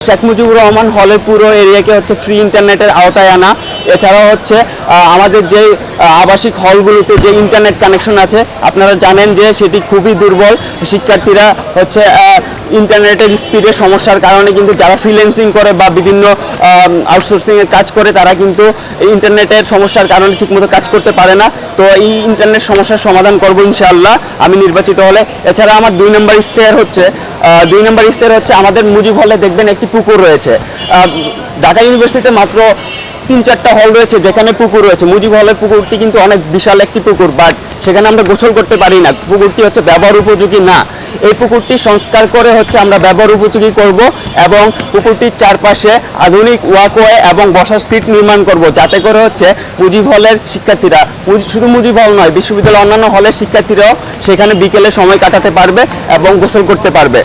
শেখ মুজিবুর রহমান হলে পুরো এরিয়াকে হচ্ছে ফ্রি ইন্টারনেটের আওতায় আনা। এছাড়াও হচ্ছে আমাদের যে আবাসিক হলগুলোতে যে ইন্টারনেট কানেকশন আছে, আপনারা জানেন যে সেটি খুবই দুর্বল। শিক্ষার্থীরা হচ্ছে ইন্টারনেটের স্পিডের সমস্যার কারণে কিন্তু যারা ফ্রিল্যান্সিং করে বা বিভিন্ন আউটসোর্সিংয়ের কাজ করে, তারা কিন্তু ইন্টারনেটের সমস্যার কারণে ঠিকমতো কাজ করতে পারে না। তো এই ইন্টারনেট সমস্যার সমাধান করব ইনশাআল্লাহ, আমি নির্বাচিত হলে। এছাড়া আমার দুই নম্বর ইস্তেহার হচ্ছে দুই নম্বর ইস্তেহার হচ্ছে আমাদের মুজিব হলে দেখবেন একটি পুকুর রয়েছে। ঢাকা ইউনিভার্সিটিতে মাত্র তিন চারটা হল রয়েছে, যেখানে পুকুর রয়েছে। মুজিব হলের পুকুরটি কিন্তু অনেক বিশাল একটি পুকুর বাট সেখানে আমরা গোসল করতে পারি না। পুকুরটি হচ্ছে ব্যবহার উপযোগী না। এই পুকুরটি সংস্কার করে হচ্ছে আমরা ব্যবহার উপযোগী করব এবং পুকুরটির চারপাশে আধুনিক ওয়াকওয়ে এবং বসার সিট নির্মাণ করব, যাতে করে হচ্ছে মুজিব হলের শিক্ষার্থীরা শুধু মুজিব হল নয়, বিশ্ববিদ্যালয়ের অন্যান্য হলের শিক্ষার্থীরাও সেখানে বিকেলে সময় কাটাতে পারবে এবং গোসল করতে পারবে।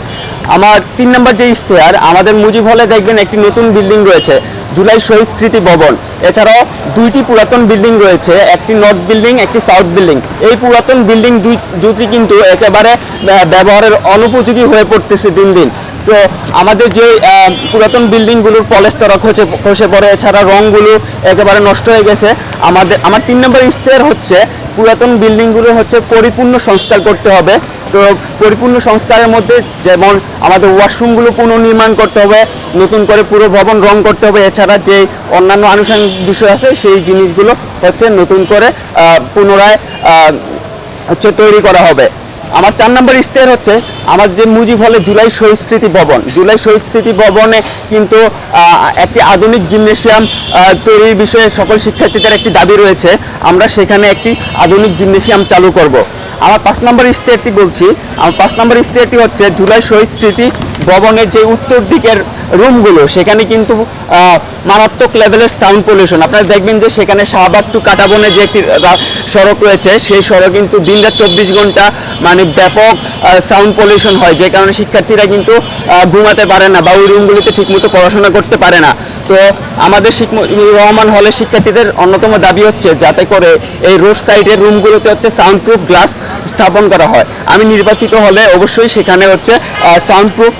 আমার তিন নম্বর যে ইশতেহার আমাদের মুজিব হলে দেখবেন একটি নতুন বিল্ডিং রয়েছে। জুলাই শহীদ স্মৃতি ভবন। এছাড়াও দুইটি পুরাতন বিল্ডিং রয়েছে, একটি নর্থ বিল্ডিং, একটি সাউথ বিল্ডিং। এই পুরাতন বিল্ডিং দুই দুটি কিন্তু একেবারে ব্যবহারের অনুপযোগী হয়ে পড়তেছে দিন দিন। তো আমাদের যে পুরাতন বিল্ডিংগুলোর পলেস্তরা খসে খসে পড়ে, এছাড়া রঙগুলো একেবারে নষ্ট হয়ে গেছে। আমাদের আমার তিন নম্বর ইস্তেহার হচ্ছে, পুরাতন বিল্ডিংগুলো হচ্ছে পরিপূর্ণ সংস্কার করতে হবে। তো পরিপূর্ণ সংস্কারের মধ্যে যেমন আমাদের ওয়াশরুমগুলো পুনর্নির্মাণ করতে হবে, নতুন করে পুরো ভবন রং করতে হবে, এছাড়া যে অন্যান্য আনুষঙ্গিক বিষয় আছে সেই জিনিসগুলো হচ্ছে নতুন করে পুনরায় হচ্ছে তৈরি করা হবে। আমার চার নম্বর ইস্তেহার হচ্ছে আমার যে মুজিব হলে জুলাই শহীদ স্মৃতি ভবন। জুলাই শহীদ স্মৃতি ভবনে কিন্তু একটি আধুনিক জিমনেশিয়াম তৈরির বিষয়ে সকল শিক্ষার্থীদের একটি দাবি রয়েছে। আমরা সেখানে একটি আধুনিক জিমনেশিয়াম চালু করব। আমার পাঁচ নম্বর ইস্তেহারটি বলছি। আমার পাঁচ নম্বর ইস্তেহারটি হচ্ছে জুলাই শহীদ স্মৃতি ভবনের যে উত্তর দিকের রুমগুলো, সেখানে কিন্তু মারাত্মক লেভেলের সাউন্ড পলিউশন আপনারা দেখবেন যে সেখানে শাহবাগ টু কাটাবনে যে একটি সড়ক রয়েছে, সেই সড়ক কিন্তু দিন রাত চব্বিশ ঘণ্টা মানে ব্যাপক সাউন্ড পলিউশন হয়। যে কারণে শিক্ষার্থীরা কিন্তু ঘুমাতে পারে না বা ওই রুমগুলিতে ঠিকমতো পড়াশোনা করতে পারে না। তো আমাদের রহমান হলের শিক্ষার্থীদের অন্যতম দাবি হচ্ছে যাতে করে এই রোড সাইডের রুমগুলোতে হচ্ছে সাউন্ড প্রুফ গ্লাস স্থাপন করা হয়। আমি নির্বাচিত হলে অবশ্যই সেখানে হচ্ছে সাউন্ড প্রুফ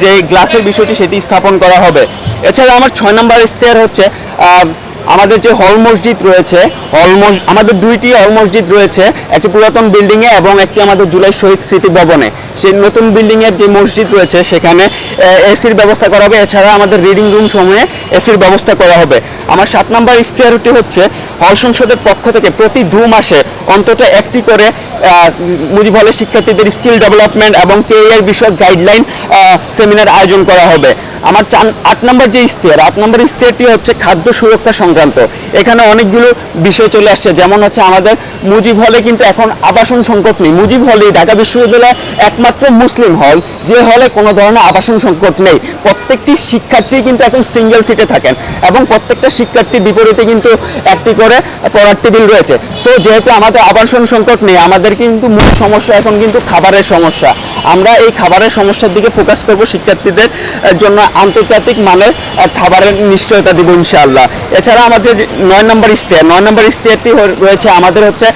যে গ্লাসের বিষয়টি সেটি স্থাপন করা হবে। এছাড়া আমার ছয় নম্বর স্টেয়ার হচ্ছে আমাদের যে হল মসজিদ রয়েছে, হল আমাদের দুইটি হল মসজিদ রয়েছে, একটি পুরাতন বিল্ডিংয়ে এবং একটি আমাদের জুলাই শহীদ স্মৃতি ভবনে। সেই নতুন বিল্ডিংয়ের যে মসজিদ রয়েছে, সেখানে এসির ব্যবস্থা করা হবে। এছাড়া আমাদের রিডিং রুম সময়ে এসির ব্যবস্থা করা হবে। আমার সাত নম্বর ইশতেহারটি হচ্ছে হল সংসদের পক্ষ থেকে প্রতি দু মাসে অন্তত একটি করে মুজিব হলের শিক্ষার্থীদের স্কিল ডেভেলপমেন্ট এবং কেরিয়ার বিষয়ক গাইডলাইন সেমিনার আয়োজন করা হবে। আমার চান, আট নম্বর যে ইশতেহার আট নম্বর স্তরটি হচ্ছে খাদ্য সুরক্ষা সংক্রান্ত। এখানে অনেকগুলো বিষয় চলে আসছে। যেমন হচ্ছে আমাদের মুজিব হলে কিন্তু এখন আবাসন সংকট নেই। মুজিব হলে ঢাকা বিশ্ববিদ্যালয় একমাত্র মুসলিম হল। যে হলে কোনো ধরনের আবাসন সংকট নেই। প্রত্যেকটি শিক্ষার্থী কিন্তু এখন সিঙ্গেল সিটে থাকেন এবং প্রত্যেকটা শিক্ষার্থীর বিপরীতে কিন্তু একটি করে পড়ার টেবিল রয়েছে। সো যেহেতু আমাদের আবাসন সংকট নেই, আমাদের কিন্তু মূল সমস্যা এখন কিন্তু খাবারের সমস্যা। আমরা এই খাবারের সমস্যার দিকে ফোকাস করব শিক্ষার্থীদের জন্য আন্তর্জাতিক মানের খাবারের নিশ্চয়তা দিব ইনশাআল্লাহ। এছাড়া আমাদের নয় নম্বর ইস্তেয়ার নয় নম্বর ইস্তেয়ারটি রয়েছে আমাদের হচ্ছে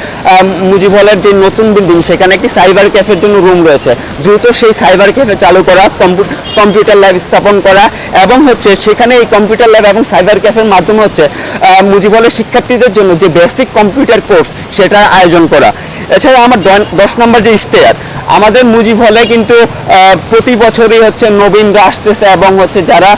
মুজিব হলের যে নতুন বিল্ডিং সেখানে একটি সাইবার ক্যাফের জন্য রুম রয়েছে। দ্রুত সেই সাইবার ক্যাফে চালু করা কম্পিউটার ল্যাব স্থাপন করা এবং হচ্ছে সেখানে এই কম্পিউটার ল্যাব এবং সাইবার ক্যাফের মাধ্যমে হচ্ছে মুজিব হলের শিক্ষার্থীদের জন্য যে বেসিক কম্পিউটার কোর্স সেটা আয়োজন করা। এছাড়া আমার দশ নম্বর যে ইশতেহার আমাদের মুজিব হলে কিন্তু প্রতি বছরই হচ্ছে নবীনরা আসতেছে এবং হচ্ছে যারা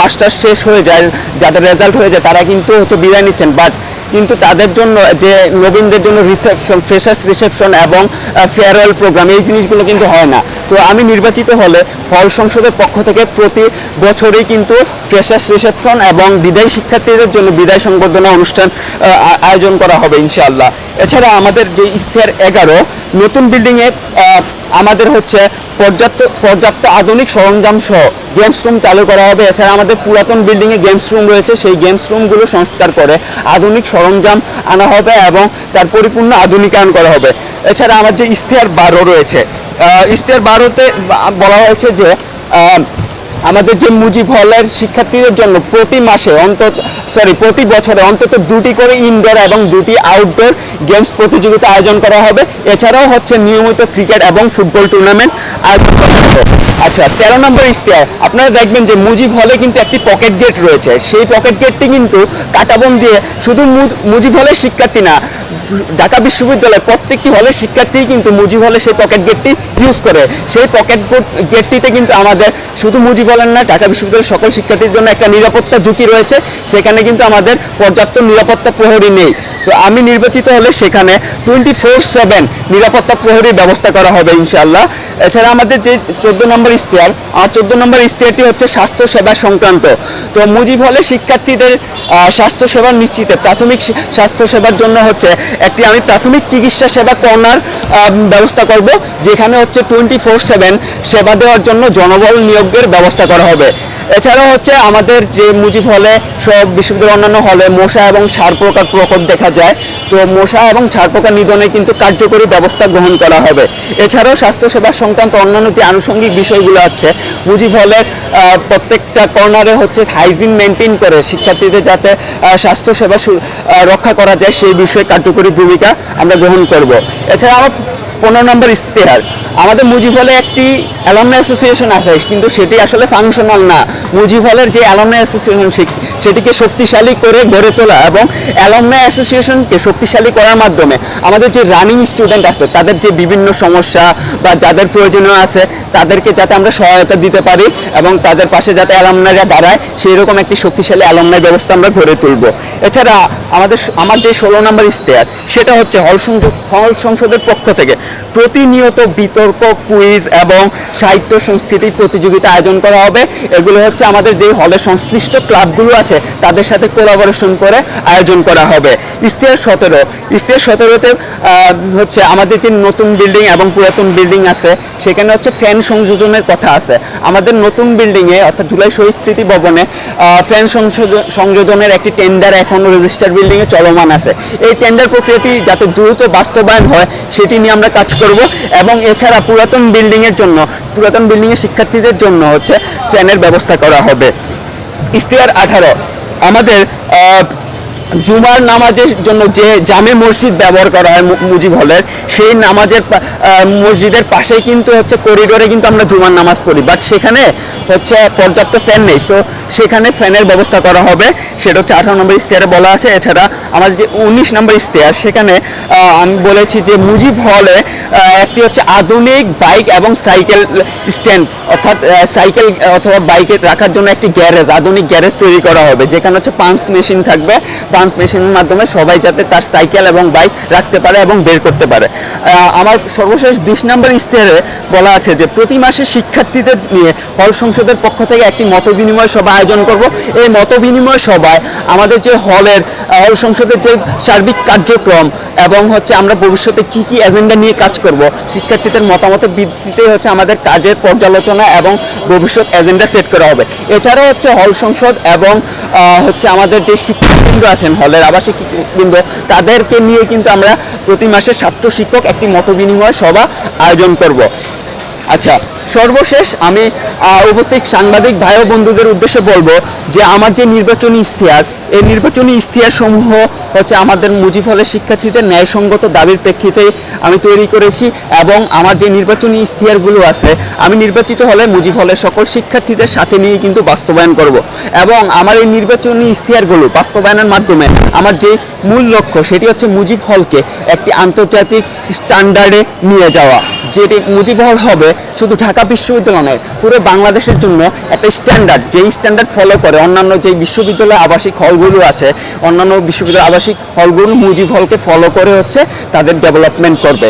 মাস্টার শেষ হয়ে যায়, যাদের রেজাল্ট হয়ে যায়, তারা কিন্তু হচ্ছে বিদায় নিচ্ছেন। বাট কিন্তু তাদের জন্য যে নবীনদের জন্য রিসেপশন ফ্রেশার্স রিসেপশন এবং ফেয়ারওয়েল প্রোগ্রাম এই জিনিসগুলো কিন্তু হয় না। তো আমি নির্বাচিত হলে হল সংসদের পক্ষ থেকে প্রতি বছরই কিন্তু ফ্রেশার্স রিসেপশন এবং বিদায়ী শিক্ষার্থীদের জন্য বিদায় সংবর্ধনা অনুষ্ঠান আয়োজন করা হবে ইনশাআল্লাহ। এছাড়া আমাদের যে ইস্তেহার এগারো, নতুন বিল্ডিংয়ে আমাদের হচ্ছে পর্যাপ্ত পর্যাপ্ত আধুনিক সরঞ্জাম সহ গেমস রুম চালু করা হবে। এছাড়া আমাদের পুরাতন বিল্ডিংয়ে গেমস রুম রয়েছে, সেই গেমস রুমগুলো সংস্কার করে আধুনিক সরঞ্জাম আনা হবে এবং তার পরিপূর্ণ আধুনিকায়ন করা হবে। এছাড়া আমার যে ইশতেহার বারো রয়েছে ইশতেহার বারোতে বলা হয়েছে যে আমাদের যে মুজিব হলের শিক্ষার্থীদের জন্য প্রতি মাসে অন্তত সরি প্রতি বছরে অন্তত দুটি করে ইনডোর এবং দুটি আউটডোর গেমস প্রতিযোগিতা আয়োজন করা হবে। এছাড়াও হচ্ছে নিয়মিত ক্রিকেট এবং ফুটবল টুর্নামেন্ট আয়োজন করা হবে। আচ্ছা তেরো নম্বর ইশতেহার আপনারা দেখবেন যে মুজিব হলে কিন্তু একটি পকেট গেট রয়েছে। সেই পকেট গেটটি কিন্তু কাটাবন দিয়ে শুধু মুজিব হলের শিক্ষার্থী না, ঢাকা বিশ্ববিদ্যালয়ের প্রত্যেকটি হলের শিক্ষার্থী কিন্তু মুজিব হলে সেই পকেট গেটটি ইউজ করে। সেই পকেট গেটটিতে কিন্তু আমাদের শুধু মুজিব হলের না ঢাকা বিশ্ববিদ্যালয়ের সকল শিক্ষার্থীর জন্য একটা নিরাপত্তা ঝুঁকি রয়েছে সেখানে কিন্তু আমাদের পর্যাপ্ত নিরাপত্তা প্রহরী নেই। তো আমি নির্বাচিত হলে সেখানে টোয়েন্টি ফোর সেভেন নিরাপত্তা প্রহরীর ব্যবস্থা করা হবে ইনশাল্লাহ এছাড়া আমাদের যে চোদ্দ নম্বর ইশতেহার আমার চোদ্দ নম্বর ইশতেহারটি হচ্ছে স্বাস্থ্য সেবা সংক্রান্ত। তো মুজিব হলে শিক্ষার্থীদের আহ, স্বাস্থ্য সেবা নিশ্চিতে। প্রাথমিক শি- স্বাস্থ্য সেবার জন্য হচ্ছে একটি আমি প্রাথমিক চিকিৎসা সেবা কর্নার ব্যবস্থা করব যেখানে হচ্ছে টোয়েন্টি ফোর সেভেন সেবা দেওয়ার জন্য জনবল নিয়োগের ব্যবস্থা করা হবে। এছাড়াও হচ্ছে আমাদের যে মুজিব হলে, সব বিশ্ববিদ্যালয়ের অন্যান্য হলে মশা এবং সার প্রকার প্রকোপ দেখা যায়। তো মশা এবং সার পোকা নিধনে কিন্তু কার্যকরী ব্যবস্থা গ্রহণ করা হবে। এছাড়াও স্বাস্থ্যসেবা সংক্রান্ত অন্যান্য যে আনুষঙ্গিক বিষয়গুলো আছে, মুজিব হলের প্রত্যেকটা কর্নারে হচ্ছে হাইজিন মেনটেন করে শিক্ষার্থীদের যাতে স্বাস্থ্যসেবা রক্ষা করা যায়, সেই বিষয়ে কার্যকরী ভূমিকা আমরা গ্রহণ করব। এছাড়া আমার পনেরো নম্বর ইশতেহার। আমাদের মুজিব হলে একটি অ্যালামনাই অ্যাসোসিয়েশন আছে, কিন্তু সেটি আসলে ফাংশনাল না। মুজিব হলের যে অ্যালামনাই অ্যাসোসিয়েশন সেটিকে শক্তিশালী করে গড়ে তোলা এবং অ্যালামনাই অ্যাসোসিয়েশনকে শক্তিশালী করার মাধ্যমে আমাদের যে রানিং স্টুডেন্ট আছে, তাদের যে বিভিন্ন সমস্যা বা যাদের প্রয়োজনীয় আছে, তাদেরকে যাতে আমরা সহায়তা দিতে পারি এবং তাদের পাশে যাতে অ্যালামনাইরা দাঁড়ায় সেই রকম একটি শক্তিশালী অ্যালামনাই ব্যবস্থা আমরা গড়ে তুলব। এছাড়া আমাদের আমার যে ষোলো নম্বর ইশতেহার, সেটা হচ্ছে হল সংযোগ হল সংসদের পক্ষ থেকে প্রতিনিয়ত বিতর্ক কুইজ এবং সাহিত্য সংস্কৃতি প্রতিযোগিতা আয়োজন করা হবে। এগুলো হচ্ছে আমাদের যে হলের সংশ্লিষ্ট ক্লাবগুলো আছে, তাদের সাথে কোলাবোরেশন করে আয়োজন করা হবে। ইশতেহার সতেরো। ইশতেহার সতেরোতে হচ্ছে আমাদের যে নতুন বিল্ডিং এবং পুরাতন বিল্ডিং আছে, সেখানে হচ্ছে ফ্যান সংযোজনের কথা আছে। আমাদের নতুন বিল্ডিংয়ে অর্থাৎ জুলাই শহীদ স্মৃতি ভবনে ফ্যান সংযোজনের একটি টেন্ডার এখনও রেজিস্টার বিল্ডিংয়ে চলমান আছে। এই টেন্ডার প্রক্রিয়াটি যাতে দ্রুত বাস্তবায়ন হয়, সেটি নিয়ে আমরা কাজ করব এবং এছাড়া পুরাতন বিল্ডিংয়ের জন্য, পুরাতন বিল্ডিংয়ের শিক্ষার্থীদের জন্য হচ্ছে ফ্যানের ব্যবস্থা করা হবে। ইস্তিয়ার আঠারো, আমাদের জুমার নামাজের জন্য যে জামে মসজিদ ব্যবহার করা হয় মুজিব হলের সেই নামাজের মসজিদের পাশেই কিন্তু হচ্ছে করিডোরে কিন্তু আমরা জুমার নামাজ পড়ি। বাট সেখানে হচ্ছে পর্যাপ্ত ফ্যান নেই। সো সেখানে ফ্যানের ব্যবস্থা করা হবে। সেটা হচ্ছে আঠারো নম্বর ইশতেহারে বলা আছে। এছাড়া আমাদের যে উনিশ নম্বর ইশতেহার সেখানে আমি বলেছি যে মুজিব হলে একটি হচ্ছে আধুনিক বাইক এবং সাইকেল স্ট্যান্ড, অর্থাৎ সাইকেল অথবা বাইকে রাখার জন্য একটি গ্যারেজ, আধুনিক গ্যারেজ তৈরি করা হবে। যেখানে হচ্ছে পাঞ্চ মেশিন থাকবে। পাঞ্চ মেশিনের মাধ্যমে সবাই যাতে তার সাইকেল এবং বাইক রাখতে পারে এবং বের করতে পারে। আমার সর্বশেষ বিশ নম্বর ইশতেহারে বলা আছে যে প্রতি মাসে শিক্ষার্থীদের নিয়ে হল সংসদের পক্ষ থেকে একটি মত বিনিময় সভা আয়োজন করব। এই মত বিনিময় সভায় আমাদের যে হলের হল সংসদের যে সার্বিক কার্যক্রম এবং হচ্ছে আমরা ভবিষ্যতে কি কি এজেন্ডা নিয়ে কাজ করব, শিক্ষার্থীদের মতামতের ভিত্তিতে হচ্ছে আমাদের কাজের পর্যালোচনা এবং ভবিষ্যৎ এজেন্ডা সেট করা হবে। এছাড়াও হচ্ছে হল সংসদ এবং হচ্ছে আমাদের যে শিক্ষকবৃন্দ আছেন হলের আবাসিক বৃন্দ, তাদেরকে নিয়ে কিন্তু আমরা প্রতি মাসে ছাত্র শিক্ষক একটি মত বিনিময় সভা আয়োজন করব। আচ্ছা সর্বশেষ আমি উপস্থিত সাংবাদিক ভাই ও বন্ধুদের উদ্দেশ্যে বলব যে আমার যে নির্বাচনী ইশতেহার, এই নির্বাচনী ইশতেহার সমূহ হচ্ছে আমাদের মুজিব হলের শিক্ষার্থীদের ন্যায়সঙ্গত দাবির প্রেক্ষিতে আমি তৈরি করেছি এবং আমার যে নির্বাচনী ইশতেহারগুলো আছে, আমি নির্বাচিত হলে মুজিব হলের সকল শিক্ষার্থীদের সাথে নিয়ে কিন্তু বাস্তবায়ন করব। এবং আমার এই নির্বাচনী ইশতেহারগুলো বাস্তবায়নের মাধ্যমে আমার যে মূল লক্ষ্য সেটি হচ্ছে মুজিব হলকে একটি আন্তর্জাতিক স্ট্যান্ডার্ডে নিয়ে যাওয়া। যেটি মুজিব হল হবে শুধু ঢাকা বিশ্ববিদ্যালয় নয় পুরো বাংলাদেশের জন্য একটা স্ট্যান্ডার্ড যেই স্ট্যান্ডার্ড ফলো করে অন্যান্য যেই বিশ্ববিদ্যালয় আবাসিক হলগুলো আছে, অন্যান্য বিশ্ববিদ্যালয় আবাসিক হলগুলো মুজিব হলকে ফলো করে হচ্ছে তাদের ডেভেলপমেন্ট করবে।